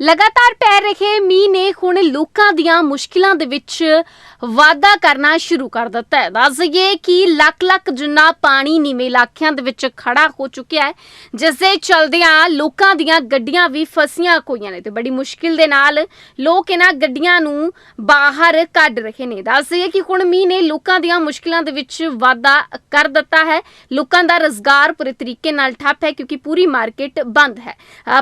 ਲਗਾਤਾਰ ਪੈ ਰਹੇ ਮੀਂਹ ਨੇ ਹੁਣ ਲੋਕਾਂ ਦੀਆਂ ਮੁਸ਼ਕਿਲਾਂ ਦੇ ਵਿੱਚ ਵਾਧਾ ਕਰਨਾ ਸ਼ੁਰੂ ਕਰ ਦਿੱਤਾ ਹੈ। ਦੱਸ ਦਈਏ ਕਿ ਲੱਖ ਲੱਖ ਜਿੰਨਾ ਪਾਣੀ ਨੀਵੇਂ ਇਲਾਕਿਆਂ ਦੇ ਵਿੱਚ ਖੜਾ ਹੋ ਚੁੱਕਿਆ ਹੈ, ਜਿਸ ਦੇ ਚਲਦਿਆਂ ਲੋਕਾਂ ਦੀਆਂ ਗੱਡੀਆਂ ਵੀ ਫਸੀਆਂ ਹੋਈਆਂ ਨੇ ਤੇ ਬੜੀ ਮੁਸ਼ਕਿਲ ਦੇ ਨਾਲ ਲੋਕ ਇਹਨਾਂ ਗੱਡੀਆਂ ਨੂੰ ਬਾਹਰ ਕੱਢ ਰਹੇ ਨੇ। ਦੱਸ ਦਈਏ ਕਿ ਹੁਣ ਮੀਂਹ ਨੇ ਲੋਕਾਂ ਦੀਆਂ ਮੁਸ਼ਕਿਲਾਂ ਦੇ ਵਿੱਚ ਵਾਧਾ ਕਰ ਦਿੱਤਾ ਹੈ। ਲੋਕਾਂ ਦਾ ਰੋਜ਼ਗਾਰ ਪੂਰੇ ਤਰੀਕੇ ਨਾਲ ਠੱਪ ਹੈ ਕਿਉਂਕਿ ਪੂਰੀ ਮਾਰਕੀਟ ਬੰਦ ਹੈ।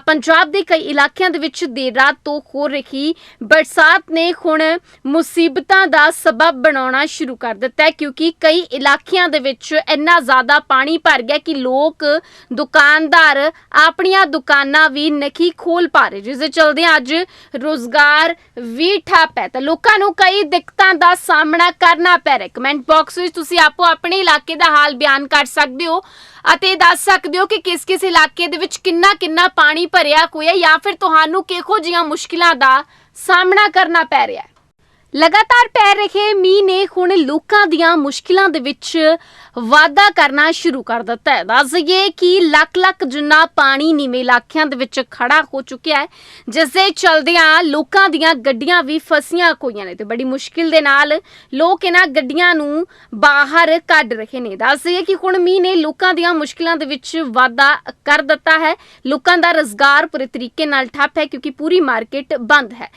ਪੰਜਾਬ ਦੇ ਕਈ ਇਲਾਕਿਆਂ ਦੇ ਵਿੱਚ ਦੇਰ ਰਾਤ ਤੋਂ ਹੋ ਰਹੀ ਬਰਸਾਤ ਨੇ ਹੁਣ ਮੁਸੀਬਤਾਂ ਦਾ ਸਬਬ ਬਣਾਉਣਾ ਸ਼ੁਰੂ ਕਰ ਦਿੱਤਾ ਹੈ, ਕਿਉਂਕਿ ਕਈ ਇਲਾਕਿਆਂ ਦੇ ਵਿੱਚ ਇੰਨਾ ਜ਼ਿਆਦਾ ਪਾਣੀ ਭਰ ਗਿਆ ਕਿ ਲੋਕ ਦੁਕਾਨਦਾਰ ਆਪਣੀਆਂ ਦੁਕਾਨਾਂ ਵੀ ਨਹੀਂ ਖੋਲ ਪਾ ਰਹੇ। ਜਿਸ ਦੇ ਚਲਦੇ ਅੱਜ ਰੋਜ਼ਗਾਰ ਵੀ ਠੱਪ ਹੈ। ਤਾਂ ਲੋਕਾਂ ਨੂੰ ਕਈ ਦਿੱਕਤਾਂ ਦਾ ਸਾਹਮਣਾ ਕਰਨਾ ਪੈ ਰਿਹਾ ਕਮੈਂਟ ਬਾਕਸ ਵਿੱਚ ਤੁਸੀਂ ਆਪੋ ਆਪਣੇ ਇਲਾਕੇ ਦਾ ਹਾਲ ਬਿਆਨ ਕਰ ਸਕਦੇ ਹੋ ਅਤੇ ਦੱਸ ਸਕਦੇ ਹੋ ਕਿ ਕਿਸ ਕਿਸ ਇਲਾਕੇ ਦੇ ਵਿੱਚ ਕਿੰਨਾ ਕਿੰਨਾ ਪਾਣੀ ਭਰਿਆ ਹੋਇਆ ਜਾਂ ਫਿਰ ਤੁਹਾਨੂੰ ਕਿਹੋ ਜਿਹੀਆਂ ਮੁਸ਼ਕਿਲਾਂ ਦਾ ਸਾਹਮਣਾ ਕਰਨਾ ਪੈ ਰਿਹਾ ਹੈ। ਲਗਾਤਾਰ ਪੈ ਰਹੇ ਮੀਂਹ ਨੇ ਹੁਣ ਲੋਕਾਂ ਦੀਆਂ ਮੁਸ਼ਕਿਲਾਂ ਦੇ ਵਿੱਚ ਵਾਧਾ ਕਰਨਾ ਸ਼ੁਰੂ ਕਰ ਦਿੱਤਾ ਹੈ। ਦੱਸ ਦਈਏ ਕਿ ਲੱਖ ਲੱਖ ਜਿੰਨਾ ਪਾਣੀ ਨੀਵੇਂ ਇਲਾਕਿਆਂ ਦੇ ਵਿੱਚ ਖੜਾ ਹੋ ਚੁੱਕਿਆ ਹੈ, ਜਿਸ ਦੇ ਚਲਦਿਆਂ ਲੋਕਾਂ ਦੀਆਂ ਗੱਡੀਆਂ ਵੀ ਫਸੀਆਂ ਹੋਈਆਂ ਨੇ ਤੇ ਬੜੀ ਮੁਸ਼ਕਿਲ ਦੇ ਨਾਲ ਲੋਕ ਇਹਨਾਂ ਗੱਡੀਆਂ ਨੂੰ ਬਾਹਰ ਕੱਢ ਰਹੇ ਨੇ। ਦੱਸ ਦਈਏ ਕਿ ਹੁਣ ਮੀਂਹ ਨੇ ਲੋਕਾਂ ਦੀਆਂ ਮੁਸ਼ਕਿਲਾਂ ਦੇ ਵਿੱਚ ਵਾਧਾ ਕਰ ਦਿੱਤਾ ਹੈ। ਲੋਕਾਂ ਦਾ ਰੋਜ਼ਗਾਰ ਪੂਰੇ ਤਰੀਕੇ ਨਾਲ ਠੱਪ ਹੈ ਕਿਉਂਕਿ ਪੂਰੀ ਮਾਰਕੀਟ ਬੰਦ ਹੈ।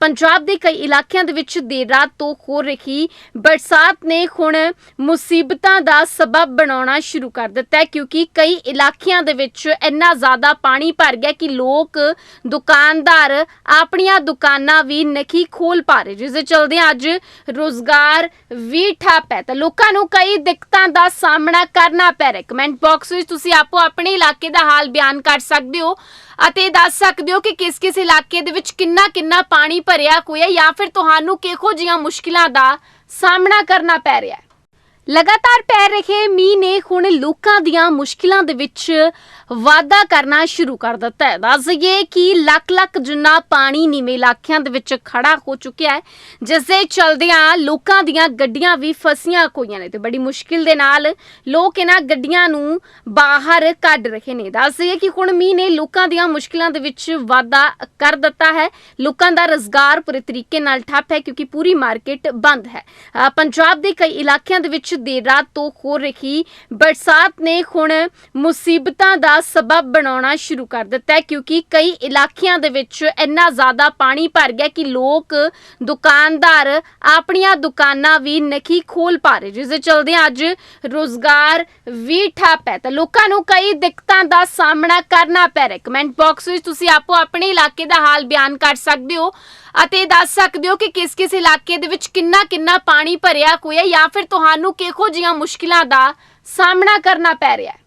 ਪੰਜਾਬ ਦੇ ਕਈ ਇਲਾਕਿਆਂ ਦੇ ਵਿੱਚ ਦੇਰ ਰਾਤ ਤੋਂ ਹੋ ਰਹੀ ਬਰਸਾਤ ਨੇ ਹੁਣ ਮੁਸੀਬਤਾਂ ਦਾ ਸਬਬ ਬਣਾਉਣਾ ਸ਼ੁਰੂ ਕਰ ਦਿੱਤਾ ਹੈ, ਕਿਉਂਕਿ ਕਈ ਇਲਾਕਿਆਂ ਦੇ ਵਿੱਚ ਇੰਨਾ ਜ਼ਿਆਦਾ ਪਾਣੀ ਭਰ ਗਿਆ ਕਿ ਲੋਕ ਦੁਕਾਨਦਾਰ ਆਪਣੀਆਂ ਦੁਕਾਨਾਂ ਵੀ ਨਹੀਂ ਖੋਲ ਪਾ ਰਹੇ, ਜਿਸ ਦੇ ਚਲਦੇ ਅੱਜ ਰੋਜ਼ਗਾਰ ਵੀ ਠੱਪ ਹੈ। ਤਾਂ ਲੋਕਾਂ ਨੂੰ ਕਈ ਦਿੱਕਤਾਂ ਦਾ ਸਾਹਮਣਾ ਕਰਨਾ ਪੈ ਰਿਹਾ ਕਮੈਂਟ ਬਾਕਸ ਵਿੱਚ ਤੁਸੀਂ ਆਪੋ ਆਪਣੇ ਇਲਾਕੇ ਦਾ ਹਾਲ ਬਿਆਨ ਕਰ ਸਕਦੇ ਹੋ ਅਤੇ ਦੱਸ ਸਕਦੇ ਹੋ ਕਿ ਕਿਸ ਕਿਸ ਇਲਾਕੇ ਦੇ ਵਿੱਚ ਕਿੰਨਾ ਕਿੰਨਾ ਪਾਣੀ ਭਰਿਆ ਹੋਇਆ ਜਾਂ ਫਿਰ ਤੁਹਾਨੂੰ ਕਿਹੋ ਜਿਹੀਆਂ ਮੁਸ਼ਕਿਲਾਂ ਦਾ ਸਾਹਮਣਾ ਕਰਨਾ ਪੈ ਰਿਹਾ ਹੈ। ਲਗਾਤਾਰ ਪੈ ਰਹੇ ਮੀਂਹ ਨੇ ਹੁਣ ਲੋਕਾਂ ਦੀਆਂ ਮੁਸ਼ਕਿਲਾਂ ਦੇ ਵਿੱਚ ਵਾਧਾ ਕਰਨਾ ਸ਼ੁਰੂ ਕਰ ਦਿੱਤਾ ਹੈ। ਦੱਸ ਦਈਏ ਕਿ ਲੱਖ ਲੱਖ ਜਿੰਨਾ ਪਾਣੀ ਨੀਵੇਂ ਇਲਾਕਿਆਂ ਦੇ ਵਿੱਚ ਖੜਾ ਹੋ ਚੁੱਕਿਆ ਹੈ, ਜਿਸ ਦੇ ਚਲਦਿਆਂ ਲੋਕਾਂ ਦੀਆਂ ਗੱਡੀਆਂ ਵੀ ਫਸੀਆਂ ਹੋਈਆਂ ਨੇ ਤੇ ਬੜੀ ਮੁਸ਼ਕਿਲ ਦੇ ਨਾਲ ਲੋਕ ਇਹਨਾਂ ਗੱਡੀਆਂ ਨੂੰ ਬਾਹਰ ਕੱਢ ਰਹੇ ਨੇ। ਦੱਸ ਦਈਏ ਕਿ ਹੁਣ ਮੀਂਹ ਨੇ ਲੋਕਾਂ ਦੀਆਂ ਮੁਸ਼ਕਿਲਾਂ ਦੇ ਵਿੱਚ ਵਾਧਾ ਕਰ ਦਿੱਤਾ ਹੈ। ਲੋਕਾਂ ਦਾ ਰੋਜ਼ਗਾਰ ਪੂਰੇ ਤਰੀਕੇ ਨਾਲ ਠੱਪ ਹੈ ਕਿਉਂਕਿ ਪੂਰੀ ਮਾਰਕੀਟ ਬੰਦ ਹੈ। ਪੰਜਾਬ ਦੇ ਕਈ ਇਲਾਕਿਆਂ ਦੇ ਵਿੱਚ ਦੇਰ ਰਾਤ ਤੋਂ ਹੋ ਰਹੀ ਬਰਸਾਤ ਨੇ ਹੁਣ ਮੁਸੀਬਤਾਂ ਦਾ ਸਬਬ ਬਣਾਉਣਾ ਸ਼ੁਰੂ ਕਰ ਦਿੱਤਾ ਹੈ, ਕਿਉਂਕਿ ਕਈ ਇਲਾਕਿਆਂ ਦੇ ਵਿੱਚ ਇੰਨਾ ਜ਼ਿਆਦਾ ਪਾਣੀ ਭਰ ਗਿਆ ਕਿ ਲੋਕ ਦੁਕਾਨਦਾਰ ਆਪਣੀਆਂ ਦੁਕਾਨਾਂ ਵੀ ਨਹੀਂ ਖੋਲ ਪਾ ਰਹੇ। ਜਿਸ ਦੇ ਚਲਦੇ ਅੱਜ ਰੋਜ਼ਗਾਰ ਵੀ ਠੱਪ ਹੈ। ਤਾਂ ਲੋਕਾਂ ਨੂੰ ਕਈ ਦਿੱਕਤਾਂ ਦਾ ਸਾਹਮਣਾ ਕਰਨਾ ਪੈ ਰਿਹਾ ਕਮੈਂਟ ਬਾਕਸ ਵਿੱਚ ਤੁਸੀਂ ਆਪੋ ਆਪਣੇ ਇਲਾਕੇ ਦਾ ਹਾਲ ਬਿਆਨ ਕਰ ਸਕਦੇ ਹੋ ਅਤੇ ਦੱਸ ਸਕਦੇ ਹੋ ਕਿ ਕਿਸ ਕਿਸ ਇਲਾਕੇ ਦੇ ਵਿੱਚ ਕਿੰਨਾ ਕਿੰਨਾ ਪਾਣੀ ਭਰਿਆ ਹੋਇਆ ਜਾਂ ਫਿਰ ਤੁਹਾਨੂੰ ਕਿਹੋ ਜਿਹੀਆਂ ਮੁਸ਼ਕਿਲਾਂ ਦਾ ਸਾਹਮਣਾ ਕਰਨਾ ਪੈ ਰਿਹਾ ਹੈ।